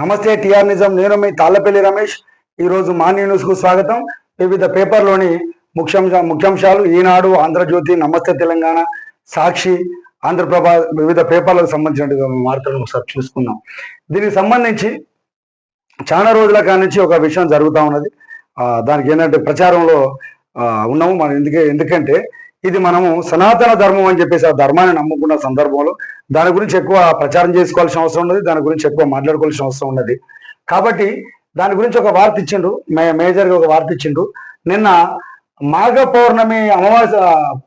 నమస్తే టిఆర్ నిజం. నేను మీ తాళ్ళపల్లి రమేష్. ఈరోజు మార్నింగ్ న్యూస్కు స్వాగతం. వివిధ పేపర్లోని ముఖ్యాంశ ముఖ్యాంశాలు ఈనాడు ఆంధ్రజ్యోతి నమస్తే తెలంగాణ సాక్షి ఆంధ్రప్రభ వివిధ పేపర్లకు సంబంధించిన వార్తలను ఒకసారి చూసుకుందాం. దీనికి సంబంధించి చాలా రోజుల కాడి నుంచి ఒక విషయం జరుగుతూ ఉన్నది. దానికి ఏంటంటే ప్రచారంలో ఉన్నాము. మనం ఎందుకే ఎందుకంటే ఇది మనము సనాతన ధర్మం అని చెప్పేసి ఆ ధర్మాన్ని నమ్ముకున్న సందర్భంలో దాని గురించి ఎక్కువ ప్రచారం చేసుకోవాల్సిన అవసరం ఉన్నది దాని గురించి ఎక్కువ మాట్లాడుకోవాల్సిన అవసరం ఉన్నది. కాబట్టి దాని గురించి ఒక వార్త ఇచ్చిండ్రు మే మేజర్గా ఒక వార్త ఇచ్చిండ్రు. నిన్న మాఘ పౌర్ణమి అమావాస్య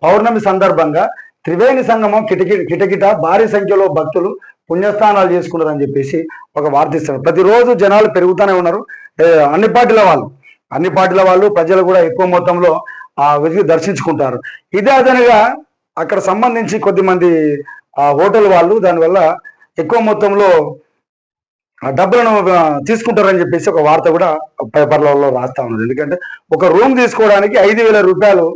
పౌర్ణమి సందర్భంగా త్రివేణి సంగమం కిటకి కిటకిట భారీ సంఖ్యలో భక్తులు పుణ్యస్థానాలు అని చెప్పేసి ఒక వార్త ఇస్తారు ప్రతిరోజు జనాలు పెరుగుతూనే ఉన్నారు. అన్ని పార్టీల వాళ్ళు అన్ని పార్టీల వాళ్ళు ప్రజలు కూడా ఎక్కువ మొత్తంలో ఆ వెతికి దర్శించుకుంటారు. ఇదే అదనగా అక్కడ సంబంధించి కొద్దిమంది ఆ హోటల్ వాళ్ళు దానివల్ల ఎక్కువ మొత్తంలో ఆ డబ్బులను తీసుకుంటారని చెప్పేసి ఒక వార్త కూడా పేపర్లలో రాస్తా ఉన్నది. ఎందుకంటే ఒక రూమ్ తీసుకోవడానికి ఐదు వేల రూపాయలు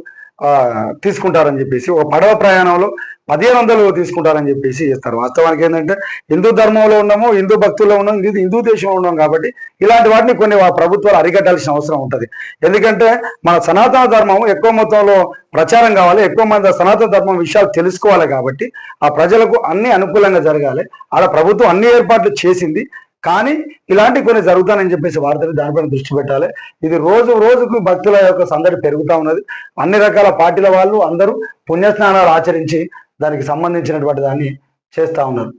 తీసుకుంటారని చెప్పేసి ఒక పడవ ప్రయాణంలో పదిహేను వందలు తీసుకుంటారని చెప్పేసి చేస్తారు. వాస్తవానికి ఏంటంటే హిందూ ధర్మంలో ఉన్నాము హిందూ భక్తుల్లో ఉన్నాము హిందూ హిందూ దేశంలో ఉన్నాం కాబట్టి ఇలాంటి వాటిని కొన్ని ప్రభుత్వాలు అరికట్టాల్సిన అవసరం ఉంటుంది. ఎందుకంటే మన సనాతన ధర్మం ఎక్కువ మొత్తంలో ప్రచారం కావాలి ఎక్కువ మంది సనాతన ధర్మం విషయాలు తెలుసుకోవాలి కాబట్టి ఆ ప్రజలకు అన్ని అనుకూలంగా జరగాలి. అలా ప్రభుత్వం అన్ని ఏర్పాట్లు చేసింది. కానీ ఇలాంటి కొన్ని జరుగుతానని చెప్పేసి వార్తలు దానిపైన దృష్టి పెట్టాలి. ఇది రోజు రోజుకు భక్తుల యొక్క సందడి పెరుగుతూ ఉన్నది. అన్ని రకాల పార్టీల వాళ్ళు అందరూ పుణ్యస్నానాలు ఆచరించి దానికి సంబంధించినటువంటి దాన్ని చేస్తూ ఉన్నారు.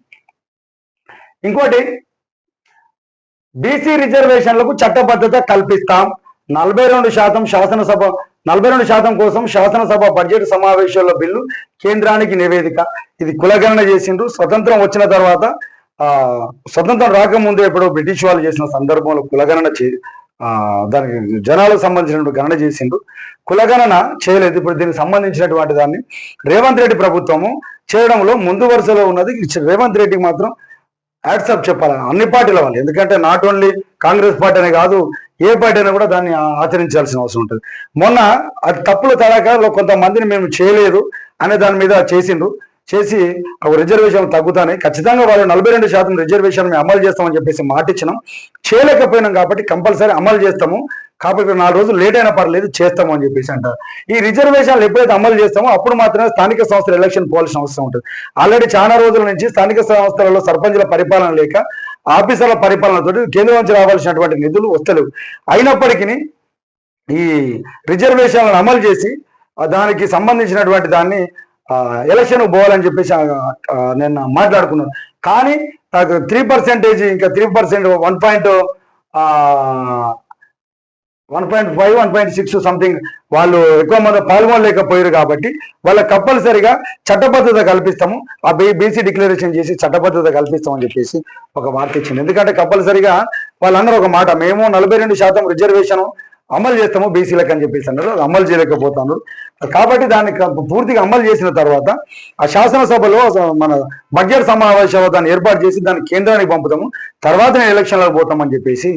ఇంకోటి బీసీ రిజర్వేషన్లకు చట్టబద్ధత కల్పిస్తాం. నలభై రెండు శాతం శాసనసభ నలభై రెండు శాతం కోసం శాసనసభ బడ్జెట్ సమావేశాల్లో బిల్లు కేంద్రానికి నివేదిక. ఇది కులగణన చేసిండ్రు. స్వతంత్రం వచ్చిన తర్వాత ఆ స్వతంత్రం రాకముందు ఎప్పుడో బ్రిటిష్ వాళ్ళు చేసిన సందర్భంలో కులగణన చే దానికి జనాలకు సంబంధించినటువంటి గణన చేసిండ్రు కులగణన చేయలేదు. ఇప్పుడు దీనికి సంబంధించినటువంటి దాన్ని రేవంత్ రెడ్డి ప్రభుత్వము చేయడంలో ముందు వరుసలో ఉన్నది. రేవంత్ రెడ్డికి మాత్రం యాడ్సప్ చెప్పాలని అన్ని పార్టీల వాళ్ళు. ఎందుకంటే నాట్ ఓన్లీ కాంగ్రెస్ పార్టీ అనే కాదు ఏ పార్టీ అయినా కూడా దాన్ని ఆచరించాల్సిన అవసరం ఉంటుంది. మొన్న అది తప్పుల తడాకాలో కొంతమందిని మేము చేయలేదు అనే దాని మీద చేసిండ్రు చేసి ఒక రిజర్వేషన్ తగ్గుతానే. ఖచ్చితంగా వాళ్ళు నలభై రెండు శాతం రిజర్వేషన్ మేము అమలు చేస్తామని చెప్పేసి మాట ఇచ్చినాం చేయలేకపోయినాం కాబట్టి కంపల్సరీ అమలు చేస్తాము. కాబట్టి నాలుగు రోజులు లేట్ అయినా పర్లేదు చేస్తాము అని చెప్పేసి అంటారు. ఈ రిజర్వేషన్లు ఎప్పుడైతే అమలు చేస్తామో అప్పుడు మాత్రమే స్థానిక సంస్థల ఎలక్షన్ పోవాల్సిన అవసరం ఉంటుంది. ఆల్రెడీ చాలా రోజుల నుంచి స్థానిక సంస్థలలో సర్పంచుల పరిపాలన లేక ఆఫీసర్ల పరిపాలనతో కేంద్రం నుంచి రావాల్సినటువంటి నిధులు వస్తలేవు. అయినప్పటికీ ఈ రిజర్వేషన్లను అమలు చేసి దానికి సంబంధించినటువంటి దాన్ని ఎలక్షన్ పోవాలని చెప్పేసి నేను మాట్లాడుకున్నాను కానీ నాకు త్రీ పర్సెంటేజ్ ఇంకా three percent one point one point five one point six something వాళ్ళు ఎక్కువ మంది పాల్గొనలేకపోయారు కాబట్టి వాళ్ళకి కంపల్సరిగా చట్టబద్ధత కల్పిస్తాము. ఆ బీ బీసీ డిక్లరేషన్ చేసి చట్టబద్ధత కల్పిస్తామని చెప్పేసి ఒక వార్త ఇచ్చింది. ఎందుకంటే కంపల్సరిగా వాళ్ళందరూ ఒక మాట మేము నలభై రెండు శాతం రిజర్వేషన్ అమలు చేస్తాము బీసీలకు అని చెప్పేసి అన్నారు. అది అమలు చేయలేకపోతున్నారు. కాబట్టి దాన్ని పూర్తిగా అమలు చేసిన తర్వాత ఆ శాసనసభలో మన బడ్జెట్ సమావేశం దాన్ని ఏర్పాటు చేసి దాన్ని కేంద్రానికి పంపుతాము. తర్వాత ఎలక్షన్లకు పోతామని చెప్పేసి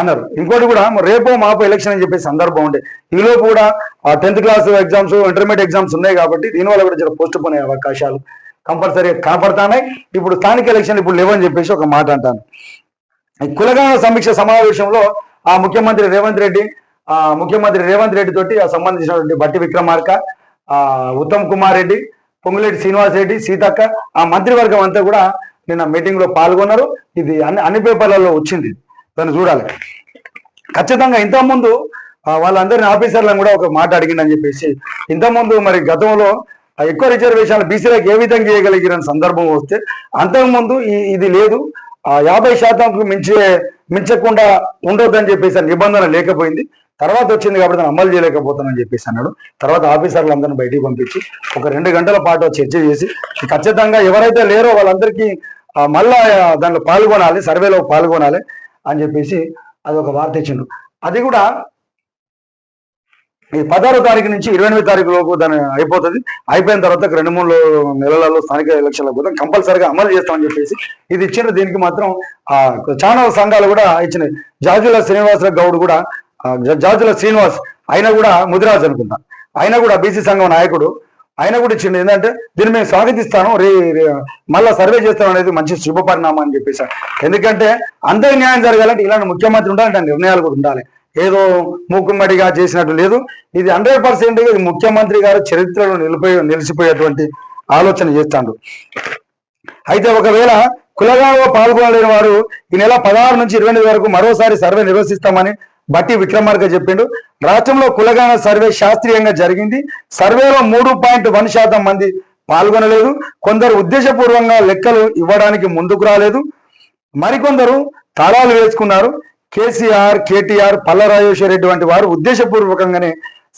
అన్నారు. ఇంకోటి కూడా రేపో మాపో ఎలక్షన్ అని చెప్పేసి సందర్భం ఉండే. ఈలోపు కూడా ఆ tenth class exams intermediate exams ఉన్నాయి కాబట్టి దీనివల్ల కూడా జర పోస్ట్ పోనే అవకాశాలు కంపల్సరీ కాపాడుతున్నాయి ఇప్పుడు స్థానిక ఎలక్షన్ ఇప్పుడు లేవని చెప్పేసి ఒక మాట అంటాను. ఈ కులగణ సమీక్ష సమావేశంలో ఆ ముఖ్యమంత్రి రేవంత్ రెడ్డి ముఖ్యమంత్రి రేవంత్ రెడ్డి తోటి సంబంధించినటువంటి బట్టి విక్రమార్క ఆ ఉత్తమ్ కుమార్ రెడ్డి పొంగులేటి శ్రీనివాస్ రెడ్డి సీతక్క ఆ మంత్రివర్గం అంతా కూడా నిన్న మీటింగ్లో పాల్గొన్నారు. ఇది అన్ని అన్ని పేపర్లలో వచ్చింది. దాన్ని చూడాలి. ఖచ్చితంగా ఇంతకుముందు ఆ, వాళ్ళందరిని ఆఫీసర్లను కూడా ఒక మాట అడిగిండని చెప్పేసి ఇంతకుముందు మరి గతంలో ఎక్కువ రిజర్వేషన్లు బీసీలకు ఏ విధంగా చేయగలిగిన సందర్భం వస్తే అంతకుముందు ఇది లేదు. యాభై శాతంకు మించే మించకుండా ఉండొద్దని చెప్పేసి ఆ నిబంధన లేకపోయింది. తర్వాత వచ్చింది కాబట్టి దాన్ని అమలు చేయలేకపోతానని చెప్పేసి అన్నాడు. తర్వాత ఆఫీసర్లు అందరిని బయటికి పంపించి ఒక రెండు గంటల పాటు చర్చ చేసి ఖచ్చితంగా ఎవరైతే లేరో వాళ్ళందరికీ మళ్ళా దాంట్లో పాల్గొనాలి సర్వేలో పాల్గొనాలి అని చెప్పేసి అది ఒక వార్త ఇచ్చిండు. అది కూడా ఈ పదహారో తారీఖు నుంచి ఇరవై ఎనిమిది తారీఖు లోపు దాని అయిపోతుంది. అయిపోయిన తర్వాత రెండు మూడు నెలలలో స్థానిక ఎలక్షన్లకు పోతాం కంపల్సరిగా అమలు చేస్తామని చెప్పేసి ఇది ఇచ్చిన దీనికి మాత్రం ఆ చాలా సంఘాలు కూడా ఇచ్చినాయి. జాజుల శ్రీనివాస గౌడ్ కూడా జాజుల శ్రీనివాస్ ఆయన కూడా ముదిరాజు అనుకుంటా. ఆయన కూడా బీసీ సంఘం నాయకుడు. ఆయన కూడా ఇచ్చింది ఏంటంటే దీన్ని మేము స్వాగతిస్తాను. రే మళ్ళా సర్వే చేస్తాం అనేది మంచి శుభపరిణామం అని చెప్పేసి. ఎందుకంటే అందరి న్యాయం జరగాలంటే ఇలాంటి ముఖ్యమంత్రి ఉండాలంటే నిర్ణయాలు కూడా ఉండాలి. ఏదో మూకుమ్మడిగా చేసినట్టు లేదు. ఇది హండ్రెడ్ పర్సెంట్ ఇది ముఖ్యమంత్రి గారు చరిత్రలో నిలిపోయి నిలిచిపోయేటువంటి ఆలోచన చేస్తాడు. అయితే ఒకవేళ కులగాలో పాల్గొనలేని వారు ఈ నెల పదహారు నుంచి ఇరవై వరకు మరోసారి సర్వే నిర్వహిస్తామని బట్టి విక్రమార్క చెప్పిండు. రాష్ట్రంలో కులగాన సర్వే శాస్త్రీయంగా జరిగింది. సర్వేలో మూడు పాయింట్ వన్ శాతం మంది పాల్గొనలేదు. కొందరు ఉద్దేశపూర్వంగా లెక్కలు ఇవ్వడానికి ముందుకు రాలేదు. మరికొందరు తాళాలు వేసుకున్నారు. కేసీఆర్ కేటీఆర్ పల్ల రెడ్డి వంటి వారు ఉద్దేశపూర్వకంగానే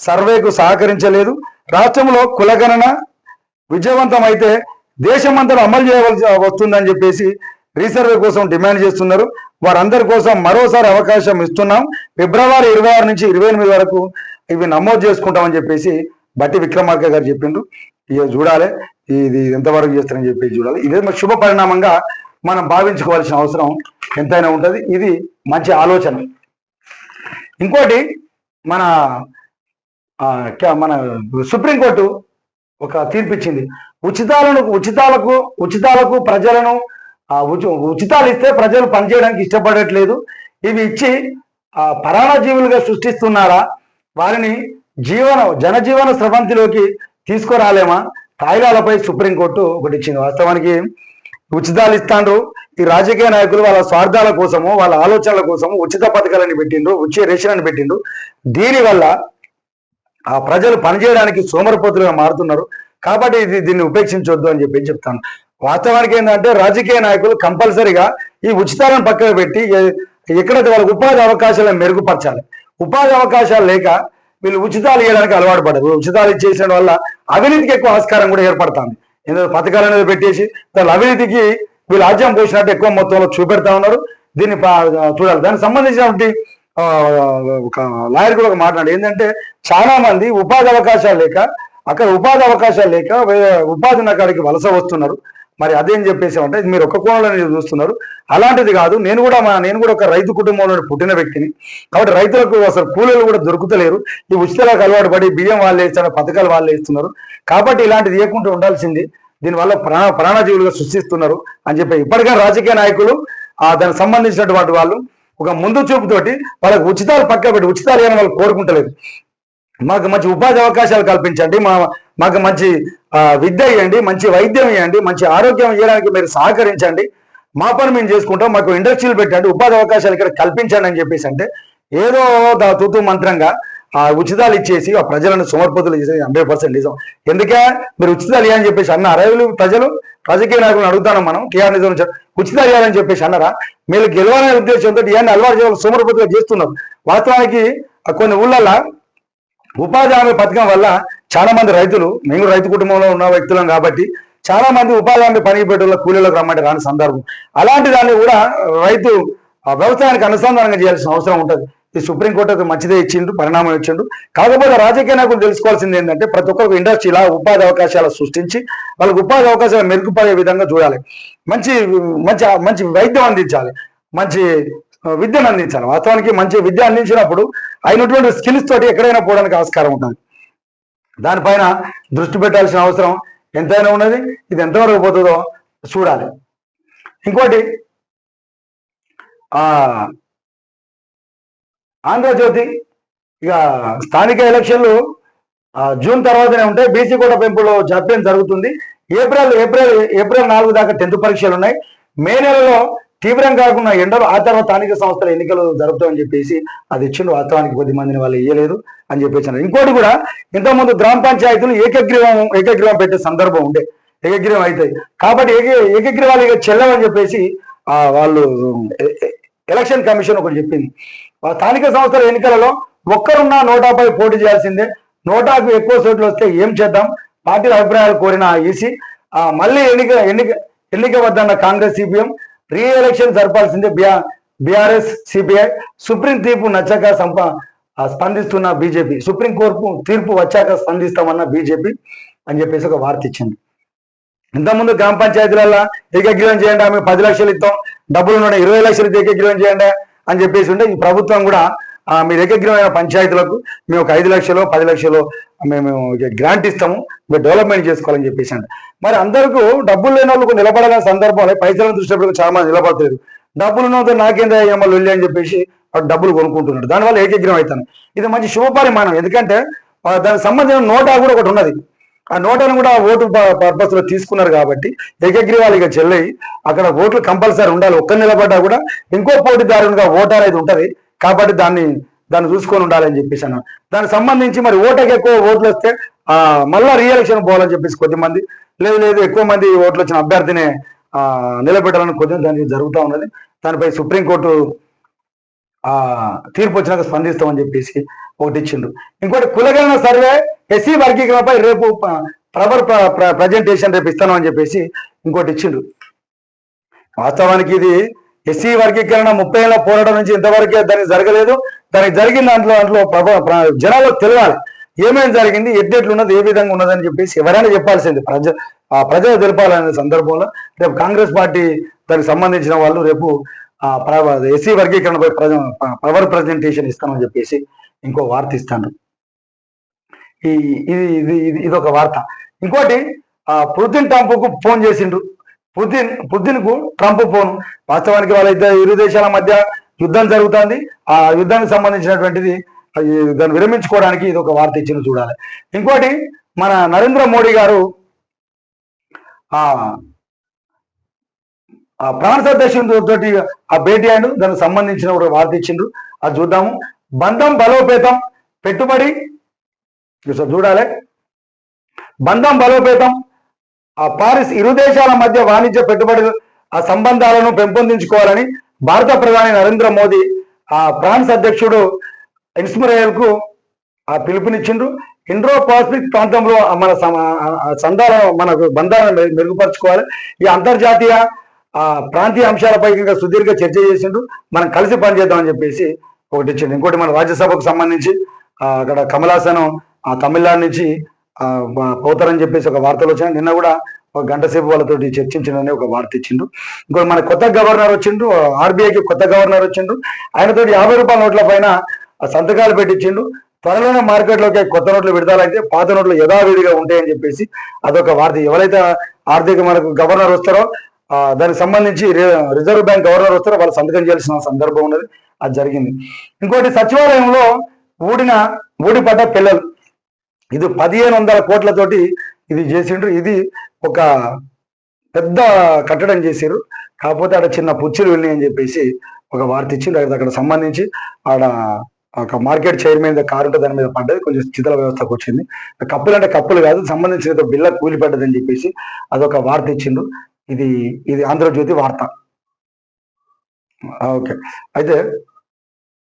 సర్వేకు సహకరించలేదు. రాష్ట్రంలో కులగణన విజయవంతం అయితే దేశమంతటా అమలు చేయవలసి వస్తుందని చెప్పేసి రీసర్వే కోసం డిమాండ్ చేస్తున్నారు. వారందరి కోసం మరోసారి అవకాశం ఇస్తున్నాం. ఫిబ్రవరి ఇరవై ఆరు నుంచి ఇరవై ఎనిమిది వరకు ఇవి నమోదు చేసుకుంటామని చెప్పేసి బట్టి విక్రమార్క గారు చెప్పిండ్రు. ఇక చూడాలి ఇది ఎంతవరకు చేస్తారని చెప్పేసి చూడాలి. ఇదే శుభ పరిణామంగా మనం భావించుకోవాల్సిన అవసరం ఎంతైనా ఉంటుంది. ఇది మంచి ఆలోచన. ఇంకోటి మన మన సుప్రీంకోర్టు ఒక తీర్పు ఇచ్చింది ఉచితాలను ఉచితాలకు ఉచితాలకు ప్రజలను ఉచి- ఉచితాలు ఇస్తే ప్రజలు పనిచేయడానికి ఇష్టపడట్లేదు. ఇవి ఇచ్చి పరాణజీవులుగా సృష్టిస్తున్నారా? వారిని జీవన జనజీవన స్రవంతిలోకి తీసుకురాలేమా? తాయిలాలపై సుప్రీంకోర్టు ఒకటి ఇచ్చింది వాస్తవానికి. ఉచితాలు ఇస్తాండ్రు. ఈ రాజకీయ నాయకులు వాళ్ళ స్వార్థాల కోసము వాళ్ళ ఆలోచనల కోసము ఉచిత పథకాలని పెట్టిండ్రు ఉచిత రేషన్ అని పెట్టిండ్రు దీనివల్ల ఆ ప్రజలు పనిచేయడానికి సోమరపోతులుగా మారుతున్నారు. కాబట్టి ఇది దీన్ని ఉపేక్షించొద్దు అని చెప్పి చెప్తాను. వాస్తవానికి ఏంటంటే రాజకీయ నాయకులు కంపల్సరిగా ఈ ఉచితాలను పక్కన పెట్టి ఎక్కడైతే వాళ్ళకి ఉపాధి అవకాశాలను మెరుగుపరచాలి. ఉపాధి అవకాశాలు లేక వీళ్ళు ఉచితాలు ఇవ్వడానికి అలవాటు పడరు. ఉచితాలు ఇచ్చేసిన వల్ల అవినీతికి ఎక్కువ ఆస్కారం కూడా ఏర్పడుతుంది. ఏదో పథకాలు అనేది పెట్టేసి వాళ్ళ అవినీతికి వీళ్ళు ఆజ్యం పోసినట్టు ఎక్కువ మొత్తంలో చూపెడతా ఉన్నారు. దీన్ని పా- చూడాలి. దానికి సంబంధించినటువంటి ఒక లాయర్ కూడా ఒక మాట్లాడు ఏంటంటే చాలా మంది ఉపాధి అవకాశాలు లేక అక్కడ ఉపాధి అవకాశాలు లేక ఉపాధి ఉన్న కాడికి వలస వస్తున్నారు. మరి అదేం చెప్పేసి అంటే ఇది మీరు ఒక కోణంలో చూస్తున్నారు. అలాంటిది కాదు నేను కూడా మా నేను కూడా ఒక రైతు కుటుంబంలో పుట్టిన వ్యక్తిని. కాబట్టి రైతులకు అసలు కూలీలు కూడా దొరుకుతలేరు. ఈ ఉచితలకు అలవాటు పడి బియ్యం వాళ్ళే ఇస్తారు పథకాలు వాళ్ళే ఇస్తున్నారు కాబట్టి ఇలాంటిది ఇవ్వకుండా ఉండాల్సింది. దీనివల్ల ప్రాణ ప్రాణజీవులుగా సృష్టిస్తున్నారు అని చెప్పి ఇప్పటికే రాజకీయ నాయకులు ఆ దానికి సంబంధించినటువంటి వాళ్ళు ఒక ముందు చూపుతోటి వాళ్ళకి ఉచితాలు పక్క పెట్టి ఉచితాలు ఏమైనా వాళ్ళు కోరుకుంటలేదు మాకు మంచి ఉపాధి అవకాశాలు కల్పించండి. మా మాకు మంచి విద్య ఇవ్వండి మంచి వైద్యం ఇవ్వండి మంచి ఆరోగ్యం ఇవ్వడానికి మీరు సహకరించండి. మా పని మేము చేసుకుంటాం మాకు ఇండస్ట్రీలు పెట్టండి ఉపాధి అవకాశాలు ఇక్కడ కల్పించండి అని చెప్పేసి అంటే ఏదో తూతు మంత్రంగా ఆ ఉచితాలు ఇచ్చేసి ఆ ప్రజలను సమర్పతులు చేసేది హండ్రెడ్ పర్సెంట్ నిజం. ఎందుకే? మీరు ఉచితాలు ఇవ్వని చెప్పేసి అన్న అరవై ప్రజలు రాజకీయ నాయకులను అడుగుతాను మనం టీఆర్ నిజం ఉచితాలు ఇవ్వాలని చెప్పేసి అన్నారా? మీరు గెలవాలనే ఉద్దేశంతో ఇవన్నీ అలవాటు చేయాలి సోమరపతిగా చేస్తున్నారు. వాస్తవానికి కొన్ని ఊళ్ళల్లో ఉపాధి హామీ పథకం వల్ల చాలా మంది రైతులు మేము రైతు కుటుంబంలో ఉన్న వ్యక్తులం కాబట్టి చాలా మంది ఉపాధి హామీ పనికి పెట్టుల కూలీలకు రమ్మంటే రాని సందర్భం. అలాంటి దాన్ని కూడా రైతు ఆ వ్యవసాయానికి అనుసంధానంగా చేయాల్సిన అవసరం ఉంటుంది. ఈ సుప్రీంకోర్టు మంచిదే ఇచ్చిండు పరిణామం ఇచ్చిండు. కాకపోతే రాజకీయ నాయకులు తెలుసుకోవాల్సింది ఏంటంటే ప్రతి ఒక్కరికి ఇండస్ట్రీలా ఉపాధి అవకాశాలు సృష్టించి వాళ్ళకి ఉపాధి అవకాశాలు మెరుగుపడే విధంగా చూడాలి. మంచి మంచి మంచి వైద్యం అందించాలి. మంచి విద్యను అందించాలి. వాస్తవానికి మంచి విద్య అందించినప్పుడు అయినటువంటి స్కిల్స్ తోటి ఎక్కడైనా పోవడానికి ఆస్కారం ఉంటుంది. దానిపైన దృష్టి పెట్టాల్సిన అవసరం ఎంతైనా ఉన్నది. ఇది ఎంతవరకు పోతుందో చూడాలి. ఇంకోటి ఆంధ్రజ్యోతి ఇక స్థానిక ఎలక్షన్లు జూన్ తర్వాతనే ఉంటాయి. బీసీ కోట పెంపులో జాప్యం జరుగుతుంది. ఏప్రిల్ ఏప్రిల్ ఏప్రిల్ నాలుగు దాకా టెన్త్ పరీక్షలు ఉన్నాయి. మే నెలలో తీవ్రం కాకుండా ఎండలు ఆ తర్వాత స్థానిక సంస్థల ఎన్నికలు జరుపుతామని చెప్పేసి అది ఇచ్చిండు. వాస్తవానికి కొద్ది మందిని వాళ్ళు ఇయ్యలేదు అని చెప్పేసి ఇంకోటి కూడా ఇంతకుముందు గ్రామ పంచాయతీలు ఏకగ్రీవం ఏకగ్రీవం పెట్టే సందర్భం ఉండే. ఏకగ్రీవం అవుతాయి కాబట్టి ఏక ఏకగ్రీవాలు ఇక చెల్లవని చెప్పేసి ఆ వాళ్ళు ఎలక్షన్ కమిషన్ ఒకటి చెప్పింది. స్థానిక సంస్థల ఎన్నికలలో ఒక్కరున్నా నోటాపై పోటీ చేయాల్సిందే. నోటాకు ఎక్కువ సోట్లు వస్తే ఏం చేద్దాం? పార్టీల అభిప్రాయాలు కోరిన ఈసీ. ఆ, మళ్ళీ ఎన్నిక ఎన్నిక ఎన్నిక వద్దన్న కాంగ్రెస్ సిపిఎం రీ ఎలక్షన్ జరపాల్సిందే బీఆర్ఎస్ సిపిఐ. సుప్రీం తీర్పు నచ్చక సంప స్పందిస్తున్న బీజేపీ. సుప్రీం కోర్టు తీర్పు వచ్చాక స్పందిస్తామన్న బీజేపీ అని చెప్పేసి ఒక వార్త ఇచ్చింది. ఇంతకుముందు గ్రామ పంచాయతీలలో ఏకగ్రీవం చేయండి ఆమె పది లక్షలు ఇస్తాం. డబ్బులు ఉన్నాయి ఇరవై లక్షలు ఏకగ్రీవం చేయండి అని చెప్పేసి ఉంటే ఈ ప్రభుత్వం కూడా మీ మీరు పంచాయతీలకు మేము ఒక ఐదు లక్షలు పది లక్షలు మేము గ్రాంట్ ఇస్తాము మీరు డెవలప్మెంట్ చేసుకోవాలని చెప్పేసి అంట. మరి అందరికీ డబ్బులు లేని వాళ్ళకు నిలబడాల సందర్భంలో పైసలను దృష్టి చాలా మంది నిలబడతారు డబ్బులు ఉన్నదో నాకేందా ఏమో లొల్లి అని చెప్పేసి వాడు డబ్బులు కొనుక్కుంటున్నాడు దానివల్ల ఏకగ్రం అవుతాను. ఇది మంచి శుభపరిమాణం. ఎందుకంటే దానికి సంబంధించిన నోటా కూడా ఒకటి ఉన్నది. ఆ నోటాను కూడా ఓటు పర్పస్లో తీసుకున్నారు కాబట్టి ఏకగ్రీవాలు ఇక చెల్లయి. అక్కడ ఓట్లు కంపల్సరీ ఉండాలి. ఒక్క నిలబడ్డా కూడా ఇంకో పోటీదారునిగా ఓటర్ అనేది ఉంటది. కాబట్టి దాన్ని దాన్ని చూసుకొని ఉండాలని చెప్పేసి అన్న దానికి సంబంధించి మరి ఓటకి ఎక్కువ ఓట్లు వస్తే మళ్ళా రీఎలక్షన్ పోవాలని చెప్పేసి కొద్దిమంది లేదు లేదు ఎక్కువ మంది ఓట్లు వచ్చిన అభ్యర్థినే నిలబెట్టాలని కొద్దిగా దానికి జరుగుతూ ఉన్నది. దానిపై సుప్రీంకోర్టు తీర్పు వచ్చినాక స్పందిస్తామని చెప్పేసి ఒకటి ఇచ్చిండు. ఇంకోటి కులగణన సర్వే ఎస్సీ వర్గీకరణపై రేపు ప్రబర్ ప్రజెంటేషన్ రేపు ఇస్తాను అని చెప్పేసి ఇంకోటి ఇచ్చిండు. వాస్తవానికి ఇది ఎస్సీ వర్గీకరణ ముప్పై ఏళ్ళ పోరాటం నుంచి ఇంతవరకే దానికి జరగలేదు. దానికి జరిగిన దాంట్లో దాంట్లో ప్రభ తెలియాలి. ఏమేమి జరిగింది ఎడ్డెట్లున్నది ఏ విధంగా ఉన్నదని చెప్పేసి ఎవరైనా చెప్పాల్సింది. ప్రజ ఆ ప్రజలు తెలపాలనే సందర్భంలో రేపు కాంగ్రెస్ పార్టీ దానికి సంబంధించిన వాళ్ళు రేపు ఆ ఎస్సీ వర్గీకరణపై ప్రజ పవర్ ప్రజెంటేషన్ ఇస్తామని చెప్పేసి ఇంకో వార్త ఇస్తాను. ఈ ఇది ఇది ఇది ఇది ఒక వార్త. ఇంకోటి ఆ పుతిన్ ట్రంప్కు ఫోన్ చేసిండ్రు. పుతిన్ పుతిన్కు ట్రంప్ ఫోన్. వాస్తవానికి వాళ్ళ ఇద్దరు ఇరు దేశాల మధ్య యుద్ధం జరుగుతుంది. ఆ యుద్ధానికి సంబంధించినటువంటిది దాన్ని విరమించుకోవడానికి ఇది ఒక వార్త ఇచ్చిన చూడాలి. ఇంకోటి మన నరేంద్ర మోడీ గారు ఆ ప్రాంత ఫ్రాన్స్ తోటి ఆ భేటీ అయిన దానికి సంబంధించిన ఒక వార్త ఇచ్చిండ్రు అది చూద్దాము. బంధం బలోపేతం పెట్టుబడి చూడాలి. బంధం బలోపేతం ఆ పారిస్ ఇరు దేశాల మధ్య వాణిజ్య పెట్టుబడులు ఆ సంబంధాలను పెంపొందించుకోవాలని భారత ప్రధాని నరేంద్ర మోదీ ఆ ఫ్రాన్స్ అధ్యక్షుడు ఇన్స్మరేల్కు ఆ పిలుపునిచ్చిండ్రు. ఇండ్రో పసిఫిక్ ప్రాంతంలో మన సంధాలను మనకు బంధాలను మెరుగుపరచుకోవాలి. ఈ అంతర్జాతీయ ప్రాంతీయ అంశాలపై ఇంకా సుదీర్ఘ చర్చ చేసిండ్రు. మనం కలిసి పనిచేద్దామని చెప్పేసి ఒకటి ఇచ్చిండు ఇంకోటి మన రాజ్యసభకు సంబంధించి అక్కడ కమలాసనం ఆ తమిళనాడు నుంచి పోతారని చెప్పేసి ఒక వార్తలు వచ్చాయి నిన్న కూడా ఒక గంట సేపు వాళ్ళతోటి చర్చించిండని ఒక వార్త ఇచ్చిండు. ఇంకోటి మన కొత్త గవర్నర్ వచ్చిండు ఆర్బీఐకి కొత్త గవర్నర్ వచ్చిండు. ఆయనతోటి యాభై రూపాయల నోట్ల పైన సంతకాలు పెట్టించిండు. త్వరలోనే మార్కెట్లోకి కొత్త నోట్లు విడతాలంటే పాత నోట్లు యథావిధిగా ఉంటాయని చెప్పేసి అదొక వార్త. ఎవరైతే ఆర్థిక మనకు గవర్నర్ వస్తారో దానికి సంబంధించి రి- రిజర్వ్ బ్యాంక్ గవర్నర్ వస్తారో వాళ్ళు సంతకం చేయాల్సిన సందర్భం ఉన్నది. అది జరిగింది. ఇంకోటి సచివాలయంలో ఊడిన ఊడిపడ్డ పిల్లలు. ఇది పదిహేను వందల కోట్లతోటి ఇది చేసిండ్రు. ఇది ఒక పెద్ద కట్టడం చేసిర్రు. కాకపోతే ఆడ చిన్న పుచ్చులు వెళ్ళినాయి అని చెప్పేసి ఒక వార్త ఇచ్చిండ్రు. అది అక్కడ సంబంధించి ఆడ ఒక మార్కెట్ చైర్మన్ కారు ఉంటే దాని మీద పడ్డది. కొంచెం శిథిల వ్యవస్థకు వచ్చింది. కప్పులు అంటే కప్పులు కాదు. సంబంధించిన బిల్ల కూలిపడ్డదని చెప్పేసి అదొక వార్త ఇచ్చిండ్రు. ఇది ఇది ఆంధ్రజ్యోతి వార్త. ఓకే. అయితే